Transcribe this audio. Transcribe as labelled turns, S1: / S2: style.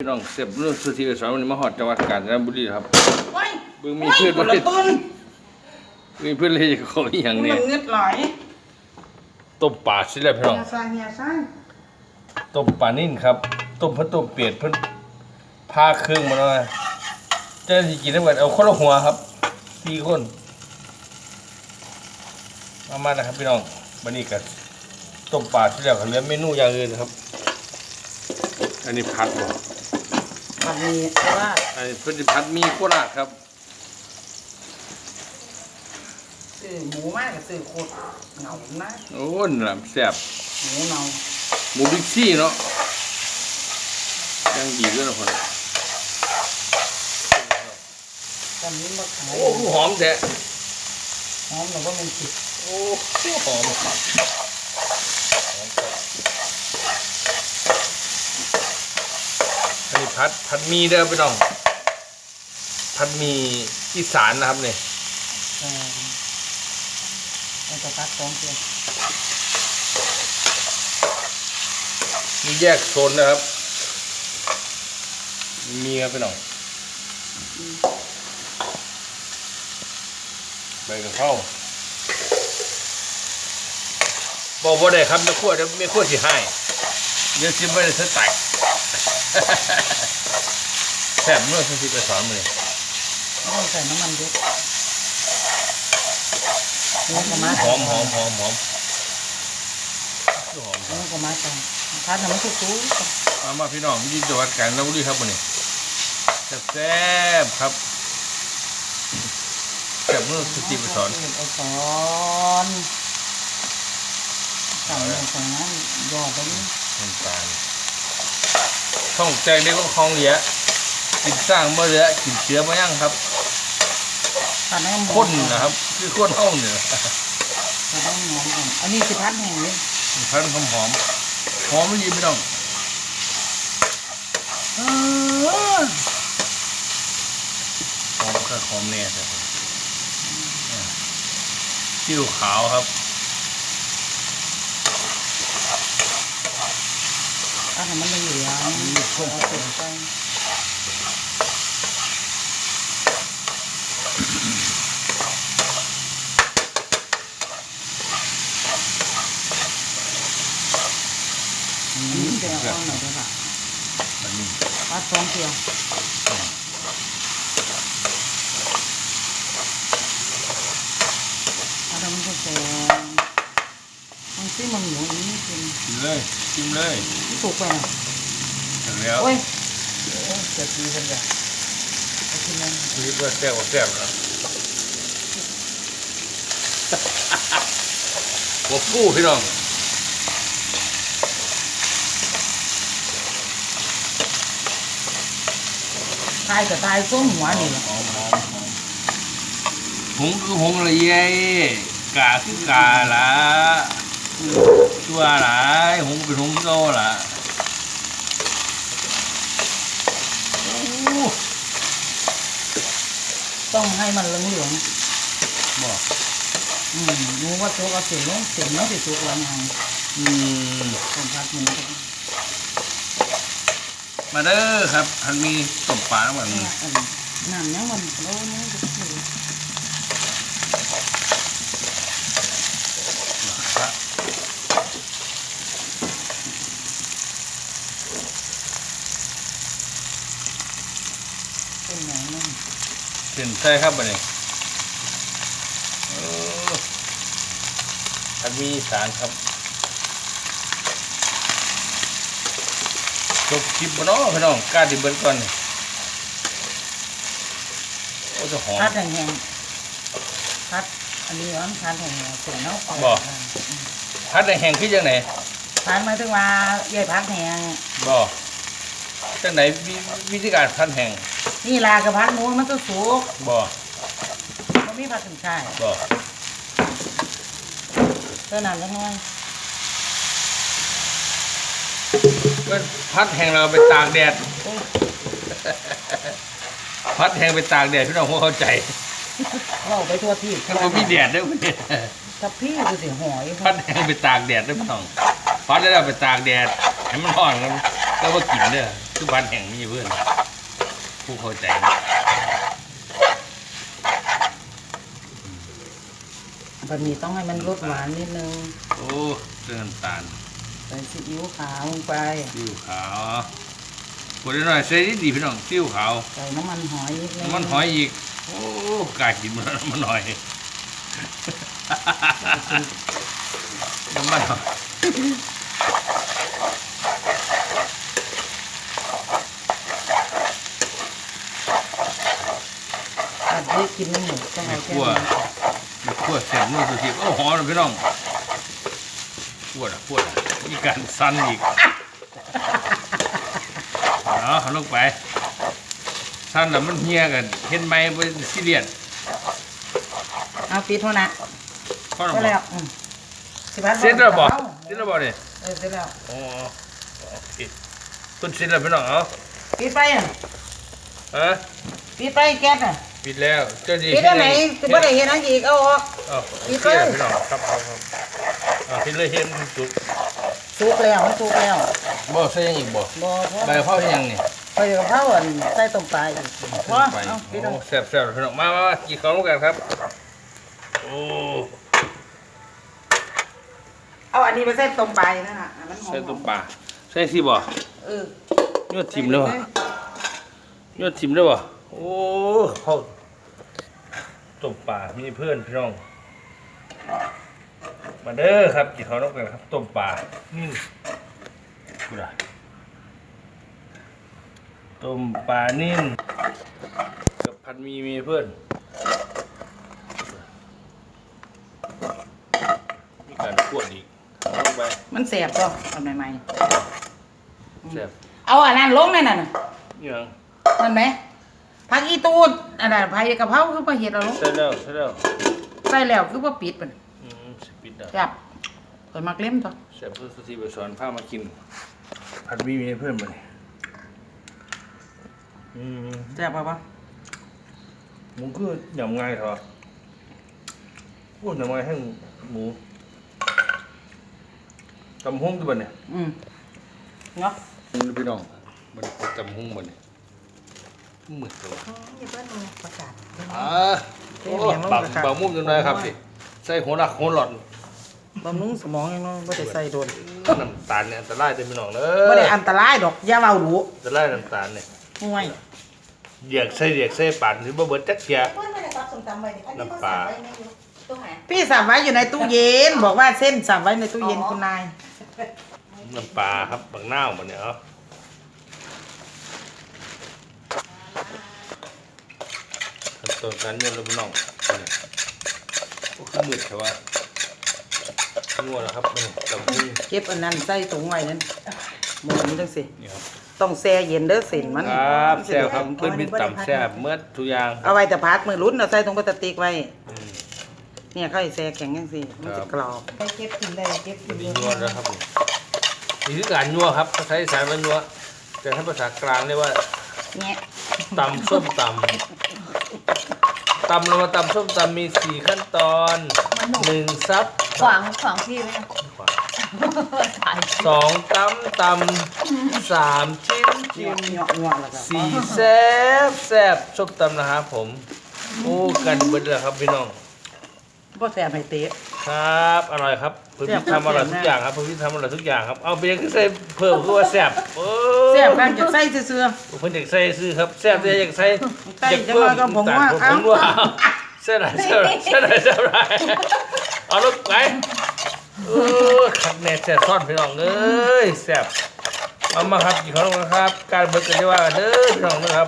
S1: พี่น้องเสียบเรื่องสุธีสอนวันนี้มาหอดจังหวัดกาญจนบุรีครับ
S2: โอ้ย
S1: เบิ่งมีเพื่อน
S2: โย
S1: บ่
S2: ละต้น
S1: มีเพื่อนเลยจะเขาอหย่าง
S2: มั
S1: เนี้
S2: นเงือดไหล
S1: ต้มปลาสิแล้วพี่น้อง
S2: เฮียซ่าเฮียซ่า
S1: ต้มปลานิ่นครับต้มเพิ่นต้มเปียดเพิ่นพาเครื่องมาหน่อยเจ้าสิกินได้หมดเอาคนละหัวครับสี่คนมามานะครับพี่น้องวันนี้ก็ต้มปลาสิแล้วก็เหลือเมนูอย่างอื่นครับ อันนี้ ผัดบ่
S2: มันมีว่า
S1: อันนี้เพิ่นสิผัดมีโคราชครับ
S2: ซื้อหมูมากกับซื้อโคตรเหงานะ
S1: โอ้นี่ล่ะแซ่บ
S2: หมูเหงา
S1: หมูบิ๊กซี่เนาะยังดีด้วยนะคน
S2: ตอนนี้มาขาย
S1: โอ้หอมแท้
S2: หอมหรือว่ามันผิด
S1: โอ้หอมครับ อันนี้พัดพัดหมีเด้อพี่น้องพัดหมีอีสานนะครับเนี่ย
S2: เออมันจะตัดสองเทีย
S1: มีแยกโซนนะครับ มีครับพี่น้องใบกระเพราบอกว่าได้ครับไม่ขั้วเดี๋ยวไม่ขั้วสิให้ เดี๋ยวซิมไปเลยเธอแตกแซ่บเมื่อสิไปสอนมือ
S2: ไม่ต้องใส่น้ำมันเยอะหมูกระมา
S1: หอมหอมหอมหอมหอม
S2: หมูกระมาจังทานน้ำมันสู้
S1: มามาพี่น้องที่จังหวัดกาญจนบุรีครับวันนี้แซ่บๆครับแซ่บเมื่อสิไปสอน
S2: ไอสอนสั่งอย่างสั่งนั้นยอดตรง นี้
S1: น้ำตาลท่องแจงได้ก็คลองเหลียกินสร้างเมื่อเหลือกินเชื้อมายั่งครับ
S2: ทานน้ำ
S1: ข้นนะครับ คือข้นเท่าเนี่ย
S2: ทานน้ำหอมก่อนอันนี้สิพัดแห้งเลย
S1: พันหอมหอมหอมไม่ดีพี่น้อง
S2: เออ
S1: หอมก็หอมแน่แต่ซิ่วขาวครับ
S2: อันนั้นมันเหลืองเอาเสร็จไปอืมเดี๋ยวเอาหน่อยดีกว่า
S1: อันนี้
S2: พัดสองเทียวอันนั้นมันก็แซง มันซิมันหมูอันนี้เป็น
S1: กินเลยชิมเลย
S2: สุกไปนะ
S1: ถึงแล้ว
S2: โอ้ยเจ็บดีคนเดียวเอาขึ้นมา
S1: คิดว่าแซ่บว่าแซ่บนะหัวฟูพี่น้อง
S2: ตายก็ตายส้มหัวนี่แหละ
S1: หอมหอมหอมหงคือหงละเย้กาคือกาละ ตัวหลายหงเป็นหงโตละโอ้
S2: ต้องให้มันเหลืองเหลือง
S1: บอก
S2: ๆอืมรู้ว่าตัวก็เสียงเสียงไม่ติดตัวอะไรไง
S1: อืม
S2: ผมพัดหมูก็
S1: มาเด้อครับทันมีต้มปลาเหมือน
S2: เนี่ยเออน้ำยังมันโอ้ยก็คือเป็นไงนั่น
S1: เป็นใช่ครับบันนี้เออทันมีสารครับจบคลิปบ่เนาะพี่น้องกล้าดิเบิดก่อนนี่โอ้จะหอม
S2: พัดแห้งๆพัดอันนี้ร้อนพัดแห้งๆเสียงเนาะ
S1: บ่พัดในแห้งคือจังไหน
S2: พัดหมายถึงว่าใหญ่พัดแห้ง
S1: บ่จังไหนวิวิธีการพัดแห้ง
S2: นี่ลากับพัดหมูมันต้องสุก
S1: บ่
S2: มันมีผัดถึงใช่
S1: บ่
S2: เท่านั้นแล้วน้อย
S1: เพิ่นพัดแห้งเราไปตากแดด
S2: โอ้ย
S1: พัดแห้งไปตากแดดพี่น้องพวกเข้าใจ
S2: เราไปทั่วที่
S1: ถ้าบ่มีแดดเด้อเนี่ย
S2: กับพี่ดูสิหอย
S1: พัดแห้งไปตากแดดเด้อพี่น้องพัดแล้วเอาไปตากแดดให้มันร้อนแล้วก็มากินเด้อคือบ้านแห่งมีเพื่อน ผู้เข้าใจนะ
S2: บะหมี่ต้องให้มันรสหวานนิดนึง
S1: โอ้เสื้อน้ำตาล
S2: ใส่ซีอิ๊วขาวลงไป
S1: ซิ้วขาวกดหน่อยใส่นิดดีพี่น้องซิ้วขาว
S2: ใส่น้ำมันหอยนิดนึง
S1: น้ำมันหอยอีก โอ้กล้ากินมันน้ำมันหอยน้ำมันหอย
S2: ได้กินไม่หมดต้อง
S1: ไม่
S2: เอาแค่
S1: คั่ว
S2: นี้
S1: ไม่คั่วแซ่บนู่นสุดทีโอ้หอมเลยพี่น้องคั่วอะคั่วอะมีการสั่นอีกเอาเอาลงไปสั่นแล้วมันเฮียกันเห็นไหมบนซีเรียส
S2: เอาปิดเท่านั้น
S1: ข้อหนึ่ง
S2: ก็
S1: บ
S2: แล้
S1: อ
S2: ว
S1: ก
S2: อืมสิบบาท
S1: เสร็จแล้วบอก
S2: อา
S1: เสร็จแล้วบอกเนี่ย
S2: เออเสร็จแล้ว
S1: อ๋อโอเคต้นเสร็จแล้วพี่น้องเอา
S2: ปิดไฟอะ
S1: ฮะ
S2: ปิดไฟแก๊สอะ
S1: ปิดแล้วเจ้าดี
S2: ปิดได้ไหนจะไม่ได้เห็นอันอีกเอาออก
S1: เอา
S2: ปิ
S1: ปิ
S2: ด
S1: ด
S2: เลย
S1: เลย พี่น้องครับครับครับเอาปิดเลยเห็นจุด
S2: สุกแล้วมันสุกแล้ว
S1: บ่ใส่ยังอีกบ่
S2: บ่เพราะ
S1: ใบกะเพราใส่ยังนี่
S2: ไปกับข้าวอะใส่ต้มปลาอีกพอ
S1: ไป
S2: เอาปิด
S1: โอ้
S2: เอา
S1: แซ่บแซ่บพี่น้องมามามากินข้าวร่วมกันครับโอ้
S2: เอาอันนี้ไปใส่ต้มปลาอีกนั่นน่ะอันนั้นหอม
S1: ใส่ต้มปลาใส่สิบ่
S2: เออ
S1: ยอดทิมแล้วบ่ยอดทิมแล้วบ่โอ้เขา ต้มปลามีเพื่อนพี่น้อง มาเด้อครับกินข้าวร่วมกันครับต้มปลานี่กูด่าต้มปลานิ่นกับพันมีมีเพื่อนมีการขวดอีกเอาลงไป
S2: มันแสบก็เอาใหม่
S1: แซ่บ
S2: ๆเอาอันนั้นลงเลยน่ะน่ะ
S1: ยัง
S2: นั่นไหม ผักอีตูดอันนั้นผักกะเพราคือบ่เฮ็ดเอาลง
S1: ใส่แล้วใส่แล้ว
S2: ใส่แล้วคือบ่ปิดมัน
S1: อืมสิปิดอะ
S2: จับเปิดมักเล่มตัว
S1: แซ่บเพื่อสติไปสอนพามากิน ผัดมีมีเพื่อนมาเนี่ยอืม
S2: แซ่บป่ะวะ
S1: หมูคือยำง่ายเถอะพูดยำง่ายให้หมูตำหุ้งกี่บันเนี่ย
S2: อืมเนาะ
S1: พี่น้องมันตำหุ้งบันเนี่ย มืดตัว
S2: อย่าเพิ่นประกาศ
S1: อ่าโอ้บางบางมุมจังเลยครับพี่ใส่หัวหลักหัวหลอด
S2: บำรุงสมองยังเนาะบ่ได้ใส่โดน
S1: น้ำตาลเนี่ยอันตรายเต็มพี่น้องเล
S2: บ่ได้
S1: ย
S2: อันตรายดอกอย่าเว้าดู
S1: อันตรายน้ำตาลเนี่ย
S2: ห่วย
S1: เหยียกใส่เหยียกใส่ปั่นหรือบ่เบิดจักเทียน้ำปลา
S2: พี่สับไว้อยู่ในตู้เย็น บอกว่าเส้นสับไว้ในตู้เย็นคุณนาย
S1: น้ำปลาครับบางหน้าวมันเนี่ยเอาขั้น ตอนการนวดแล้วพี่น้องเนี่ยโอ้คือมืดแต่ว่านวดนะครับมันจับที่
S2: เก็บอันนั้นใส่ถุงไว้นั่นหมูมันจังสิ
S1: นี่ครับ
S2: ต้องแช่เย็นเด้อเส้นมัน
S1: ครับ
S2: มันสิ
S1: แซ่บครับ
S2: แข็
S1: เพื่อน
S2: ง
S1: มีต่ำแซ่บเมื่อทุกอย่าง
S2: เอาไว้แต่พักมือลุ้นเอาใส่ถุงพลาสติกไว้
S1: อืม
S2: เนี่ยเขาให้แช่แข็งจังสิมัน
S1: ครั
S2: จะ
S1: บ
S2: กรอบไปเก็บกินได้เก็บกิ
S1: มัน
S2: น
S1: ดีนวดแล้วครับนี่นี่คือการนวดครับภาษาอีสานมันนวดแต่ถ้าภาษากลางเรียกว่า
S2: เนี่ย
S1: ตำส้มตำ ตำลงมาตำส้มตำมีสี่ขั้นตอนหนึ่งซับ
S3: ขวางขวางพี่ไว้นะถ่าย
S1: สองตำตำสามชิ้น
S2: เห
S1: จิ้ม
S2: ยาะเหยาะแล้วก็
S1: สี่แซ่บแซ่บส้มตำนะครับผมโอ้กันเบิดเลยครับพี่น้อง
S2: บ่แซ่บให้เตะ
S1: ครับ อร่อยครับเพื่อน
S2: แซ่บ
S1: พี่ทำอร่อย
S2: แซ่บ
S1: ทุกอย่างครับเพื่อนพี่ทำอร่อยทุกอย่างครับเอาไปยังใส่เพิ่มคือว่าแซ่บโอ้
S2: แซ่บกันจะใส่เสื้อ
S1: เพิ่นอยากใส่ซื้อครับแซ่บแต่อยากใส่
S2: ใส่
S1: อยาก
S2: จัง
S1: เพิ่
S2: ห
S1: ม
S2: วะก็ผม
S1: ต่าง
S2: ว่า
S1: ผม
S2: เอ้า
S1: ผมว่าแซ่บหลายแซ่บหลายแซ่บหลายแซ่บหลายเอาลูกไปเออขัดแน่แซ่บซ่อนพี่น้องเอ้ยแซ่บเอามาครับกี่คนนะครับ การเบิกกันจะว่ากันเด้อพี่น้องนะครับ